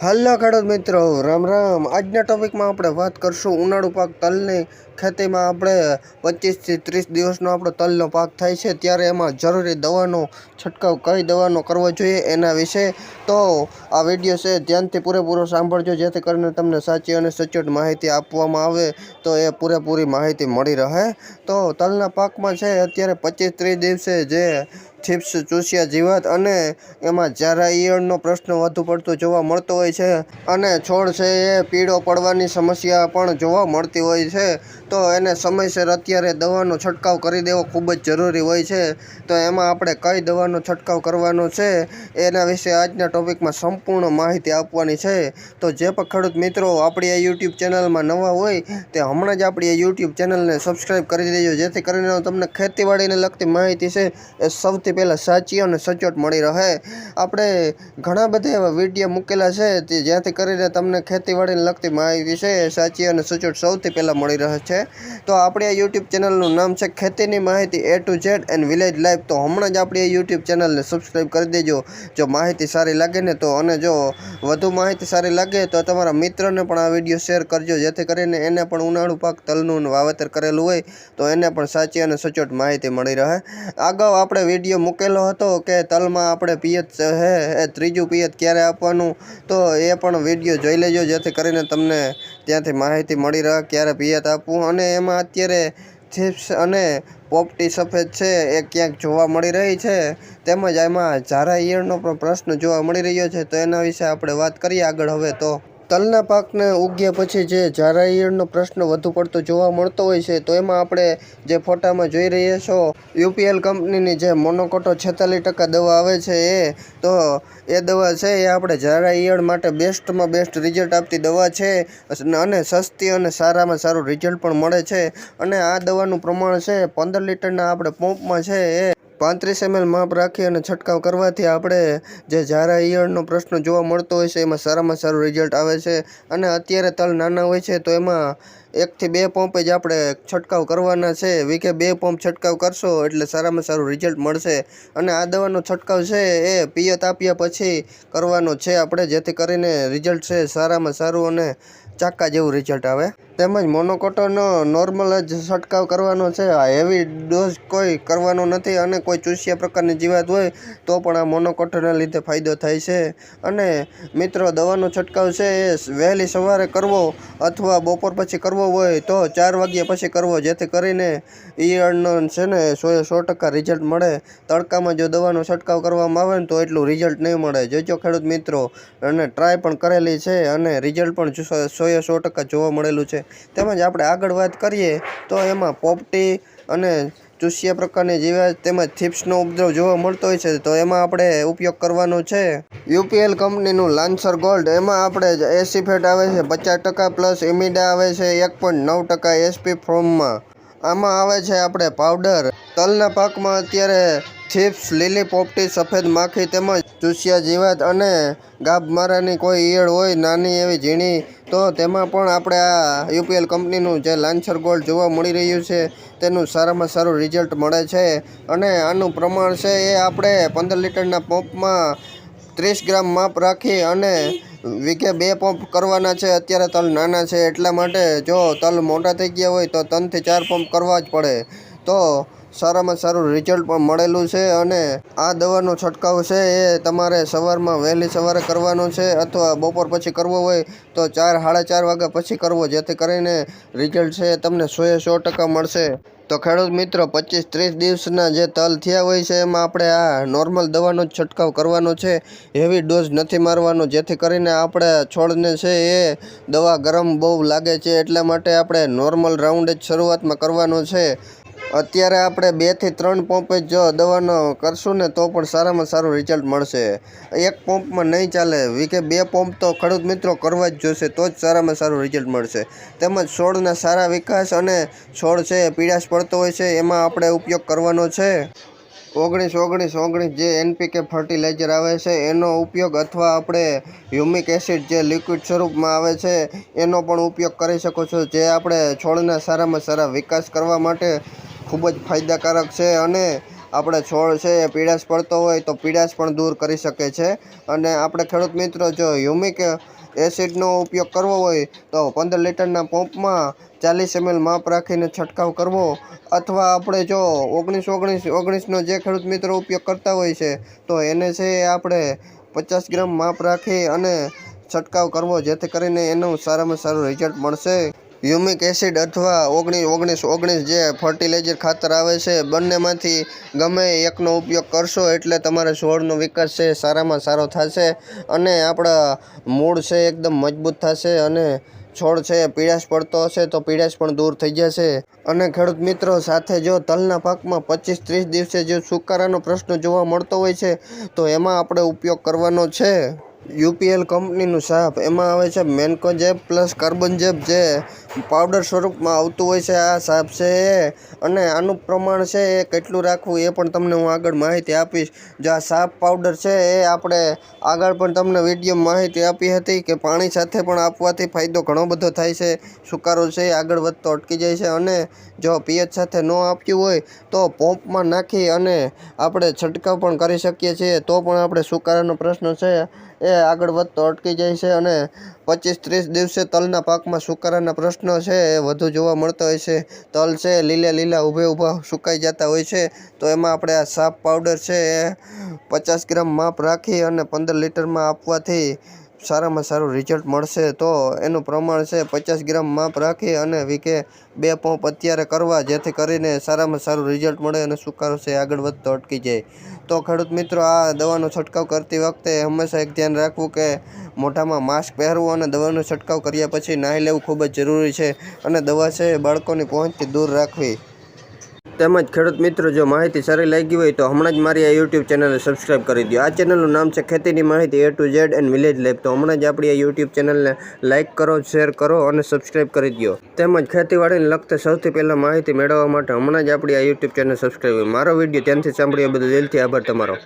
હાલો ખેડૂત મિત્રો રામ રામ. આજના ટોપિકમાં આપણે વાત કરશું ઉનાળુ પાક તલની ખેતીમાં આપણે પચીસથી ત્રીસ દિવસનો આપણો તલનો પાક થાય છે, ત્યારે એમાં જરૂરી દવાનો છંટકાવ કઈ દવાનો કરવો જોઈએ એના વિશે તો આ વીડિયો છે, ધ્યાનથી પૂરેપૂરો સાંભળજો, જેથી કરીને તમને સાચી અને સચોટ માહિતી આપવામાં આવે, તો એ પૂરેપૂરી માહિતી મળી રહે. તો તલના પાકમાં છે, અત્યારે પચીસ ત્રીસ દિવસે જે થીપ્સ ચૂસ્યા, જીવાત અને એમાં ઝારા ઈયળનો પ્રશ્ન વધુ પડતો જોવા મળતો હોય છે. અને છોડ છે એ પીળો પડવાની સમસ્યા પણ જોવા મળતી હોય છે. તો એને સમયસર અત્યારે દવાનો છંટકાવ કરી દેવો ખૂબ જ જરૂરી હોય છે. તો એમાં આપણે કઈ દવાનો છંટકાવ કરવાનો છે, એના વિશે આજના ટોપિકમાં સંપૂર્ણ માહિતી આપવાની છે. તો જે પણ ખેડૂત મિત્રો આપણી આ યુટ્યુબ ચેનલમાં નવા હોય, તે હમણાં જ આપણી આ યુટ્યુબ ચેનલને સબસ્ક્રાઈબ કરી દેજો, જેથી કરીને તમને ખેતીવાડીને લગતી માહિતી છે, એ સૌથી પહેલાં સાચી અને સચોટ મળી રહે. આપણે ઘણા બધા એવા વીડિયો મૂકેલા છે, તે જ્યાંથી કરીને તમને ખેતીવાડીને લગતી માહિતી છે, એ સાચી અને સચોટ સૌથી પહેલાં મળી રહે છે. તો આપણી આ યુટ્યુબ ચેનલનું નામ છે ખેતીની માહિતી A to Z and village life તો હમણાં જ આપણી આ યુટ્યુબ ચેનલને સબસ્ક્રાઈબ કરી દેજો. જો માહિતી સારી લાગે ને તો અને જો વધુ માહિતી સારી લાગે તો તમારા મિત્રને પણ આ વીડિયો શેર કરજો. જેથી કરીને એને પણ ઉનાળુ પાક તલનું વાવેતર કરેલું હોય તો એને પણ સાચી અને સચોટ માહિતી મળી રહે. અગાઉ આપણે વીડિયો મૂકેલો હતો કે તલમાં આપણે પિયત હે એ ત્રીજું પિયત ક્યારે આપવાનું? તો એ પણ વીડિયો જોઈ લેજો. જેથી કરીને તમને ત્યાંથી માહિતી મળી રહે ક્યારે પિયત આપવું અને એમાં અત્યારે થીપ્સ અને પોપટી સફેદ છે, એ ક્યાંક જોવા મળી રહી છે. તેમજ એમાં ઝારા ઈયળનો પણ પ્રશ્ન જોવા મળી રહ્યો છે. તો એના વિશે આપણે વાત કરીએ આગળ હવે તો. તલના પાકને ઉગ્યા પછી જે ઝારા પ્રશ્ન વધુ પડતો જોવા મળતો હોય છે, તો એમાં આપણે જે ફોટામાં જોઈ રહ્યા છો, યુપીએલ કંપનીની જે મોનોકોટો છેતાલીસ ટકા દવા આવે છે એ, તો એ દવા છે એ આપણે ઝારા માટે બેસ્ટમાં બેસ્ટ રિઝલ્ટ આપતી દવા છે, અને સસ્તી અને સારામાં સારું રિઝલ્ટ પણ મળે છે, અને આ દવાનું પ્રમાણ છે પંદર લીટરના આપણે પંપમાં છે એ પાંત્રીસ એમએલ માપ રાખી અને છંટકાવ કરવાથી આપણે જે ઝારા ઈયળનો પ્રશ્ન જોવા મળતો હોય છે, એમાં સારામાં સારું રિઝલ્ટ આવે છે. અને અત્યારે તલ નાના હોય છે, તો એમાં એકથી બે પંપ જ આપણે છંટકાવ કરવાના છે. વીકે બે પંપ છંટકાવ કરશો એટલે સારામાં સારું રિઝલ્ટ મળશે. અને આ દવાનો છંટકાવ છે એ પિયત આપ્યા પછી કરવાનો છે આપણે, જેથી કરીને રિઝલ્ટ છે સારામાં સારું અને ચાક્કા જેવું રિઝલ્ટ આવે. તેમજ મોનોકોટન નોર્મલ જ છંટકાવ કરવાનો છે. આ હેવી ડોઝ કોઈ કરવાનો નથી અને કોઈ ચૂસ્યા પ્રકારની જીવાત હોય તો પણ આ મોનોકોટોના લીધે ફાયદો થાય છે. અને મિત્રો, દવાનો છંટકાવ છે એ વહેલી સવારે કરવો અથવા બપોર પછી કરવો હોય તો ચાર વાગ્યા પછી કરવો, જેથી કરીને ઈયળનો છે ને સોએ સો ટકા રિઝલ્ટ મળે. તડકામાં જો દવાનો છંટકાવ કરવામાં આવે ને તો એટલું રિઝલ્ટ નહીં મળે. જોજો ખેડૂત મિત્રો, અને ટ્રાય પણ કરેલી છે અને રિઝલ્ટ પણ સોએ સો ટકા જોવા મળેલું છે. તેમજ આપણે આગળ વાત કરીએ તો એમાં પોપટી અને ચૂસિયા પ્રકારની જીવાત તેમજ થીપ્સનો ઉપદ્રવ જોવા મળતો હોય છે, તો એમાં આપણે ઉપયોગ કરવાનો છે. યુપીએલ કંપનીનું લાન્સર ગોલ્ડ, એમાં આપણે એસી ફેટ આવે છે, પચાસ ટકા પ્લસ ઇમિડા આવે છે, એક પોઈન્ટ નવ ટકા એસપી ફોર્મમાં. આમાં આવે છે આપણે પાવડર. તલના પાકમાં અત્યારે થીપ્સ, લીલી પોપટી, સફેદ માખી તેમજ ચૂસ્યા જીવાત અને ગાભમારાની કોઈ ઈયળ હોય, નાની એવી ઝીણી, તો તેમાં પણ આપણે આ યુપીએલ કંપનીનું જે લાન્સર ગોલ્ડ જોવા મળી રહ્યું છે, તેનું સારામાં સારું રિઝલ્ટ મળે છે. અને આનું પ્રમાણ છે એ આપણે પંદર લીટરના પંપમાં ત્રીસ ગ્રામ માપ રાખી અને વીઘે બે પંપ કરવાના છે. અત્યારે તલ નાના છે, એટલા માટે જો તલ મોટા થઈ ગયા હોય તો ત્રણથી ચાર પંપ કરવા જ પડે. તો સારામાં સારું રિઝલ્ટ પણ મળેલું છે અને આ દવાનો છંટકાવ છે એ તમારે સવારમાં વહેલી સવારે કરવાનો છે અથવા બપોર પછી કરવો હોય તો ચાર, સાડા ચાર વાગ્યા પછી કરવો, જેથી કરીને રિઝલ્ટ છે તમને સોએ સો ટકા મળશે. તો ખેડૂત મિત્રો, પચીસ, ત્રીસ દિવસના જે તલ થયા હોય છે, એમાં આપણે આ નોર્મલ દવાનો જ છંટકાવ કરવાનો છે. હેવી ડોઝ નથી મારવાનો, જેથી કરીને આપણે છોડને છે એ દવા ગરમ બહુ લાગે છે, એટલા માટે આપણે નોર્મલ રાઉન્ડ જ શરૂઆતમાં કરવાનો છે. અત્યારે આપણે બેથી ત્રણ પંપે જ દવાનો કરશું ને તો પણ સારામાં સારું રિઝલ્ટ મળશે. એક પંપમાં નહીં ચાલે વીકે બે પંપ તો ખેડૂત મિત્રો કરવા જ જોશે, તો જ સારામાં સારું રિઝલ્ટ મળશે. તેમજ છોડના સારા વિકાસ અને છોડ છે, પીડાશ પડતો હોય છે, એમાં આપણે ઉપયોગ કરવાનો છે. ઓગણીસ ઓગણીસ ઓગણીસ જે એનપીકે ફર્ટિલાઇઝર આવે છે, એનો ઉપયોગ અથવા આપણે હ્યુમિક એસિડ જે લિક્વિડ સ્વરૂપમાં આવે છે, એનો પણ ઉપયોગ કરી શકો છો. જે આપણે છોડના સારામાં સારા વિકાસ કરવા માટે ખૂબ જ ફાયદાકારક છે અને આપણે છોડ છે એ પીડાશ પડતો હોય તો પીડાશ પણ દૂર કરી શકે છે. અને આપણે ખેડૂત મિત્રો જો હ્યુમિક એસિડનો ઉપયોગ કરવો હોય તો પંદર લીટરના પંપમાં ચાલીસ એમએલ માપ રાખીને છંટકાવ કરવો અથવા આપણે જો ઓગણીસ ઓગણીસ ઓગણીસનો જે ખેડૂત મિત્રો ઉપયોગ કરતા હોય છે તો એને છે આપણે પચાસ ગ્રામ માપ રાખી અને છંટકાવ કરવો જેથી કરીને એનું સારામાં સારું રિઝલ્ટ મળશે. હ્યુમિક એસિડ અથવા ઓગણીસ ઓગણીસ ઓગણીસ જે ફર્ટિલાઇઝર ખાતર આવે છે, બંનેમાંથી ગમે એકનો ઉપયોગ કરશો એટલે તમારે છોડનો વિકાસ છે સારામાં સારો થશે અને આપણા મૂળ છે એકદમ મજબૂત થશે અને છોડ છે પીડાશ પડતો હશે તો પીળાશ પણ દૂર થઈ જશે. અને ખેડૂત મિત્રો, સાથે જો તલના પાકમાં પચીસ ત્રીસ દિવસે જો સુકારાનો પ્રશ્ન જોવા મળતો હોય છે, તો એમાં આપણે ઉપયોગ કરવાનો છે. યુપીએલ કંપનીનું સાપ. એમાં આવે છે મેન્કોજેબ પ્લસ કાર્બનજેબ જે પાવડર સ્વરૂપમાં આવતું હોય છે આ સાપ છે એ. અને આનું પ્રમાણ છે એ કેટલું રાખવું એ પણ તમને હું આગળ માહિતી આપીશ. જો આ સાપ પાવડર છે એ આપણે આગળ પણ તમને વીડિયો માહિતી આપી હતી કે પાણી સાથે પણ આપવાથી ફાયદો ઘણો બધો થાય છે. સુકારો છે એ આગળ વધતો અટકી જાય છે અને જો પીએચ સાથે ન આપ્યું હોય તો પોપમાં નાખી અને આપણે છંટકાવ પણ કરી શકીએ છીએ. તો પણ આપણે સુકારાનો પ્રશ્ન છે એ આગળ વધતો અટકી જાય છે અને પચીસ ત્રીસ દિવસે તલના પાકમાં સુકારાના પ્રશ્નો છે એ વધુ જોવા મળતા હોય છે. તલ છે, લીલા લીલા ઊભે ઊભા સુકાઈ જતા હોય છે. તો એમાં આપણે આ સાપ પાવડર છે એ પચાસ ગ્રામ માપ રાખી અને પંદર લીટરમાં આપવાથી સારામાં સારું રિઝલ્ટ મળશે તો એનું પ્રમાણ છે પચાસ ગ્રામ માપ રાખી અને વીકે બે પંપ અત્યારે કરવા, જેથી કરીને સારામાં સારું રિઝલ્ટ મળે અને સુકારો છે આગળ વધતો અટકી જાય. તો ખેડૂત મિત્રો, આ દવાનો છંટકાવ કરતી વખતે હંમેશા એક ધ્યાન રાખવું કે મોઢામાં માસ્ક પહેરવું અને દવાનો છંટકાવ કર્યા પછી નાહી લેવું ખૂબ જ જરૂરી છે અને દવા છે બાળકોની પહોંચથી દૂર રાખવી. તેમજ ખેડૂત મિત્રો, જો માહિતી સારી લાગી હોય તો હમણાં જ મારી આ યુટ્યુબ ચેનલને સબસ્ક્રાઇબ કરી દો આ ચેનલનું નામ છે ખેતીની માહિતી A to Z and village life તો હમણાં જ આપણી આ યુટ્યુબ ચેનલને લાઇક કરો શેર કરો અને સબસ્ક્રાઇબ કરી દો તેમજ ખેતીવાડીને લગતે સૌથી પહેલાં માહિતી મેળવવા માટે હમણાં જ આપણી આ યુટ્યુબ ચેનલ સબસ્ક્રાઇબ મારો વીડિયો ત્યાંથી સાંભળ્યો બધું દિલથી આભાર તમારો.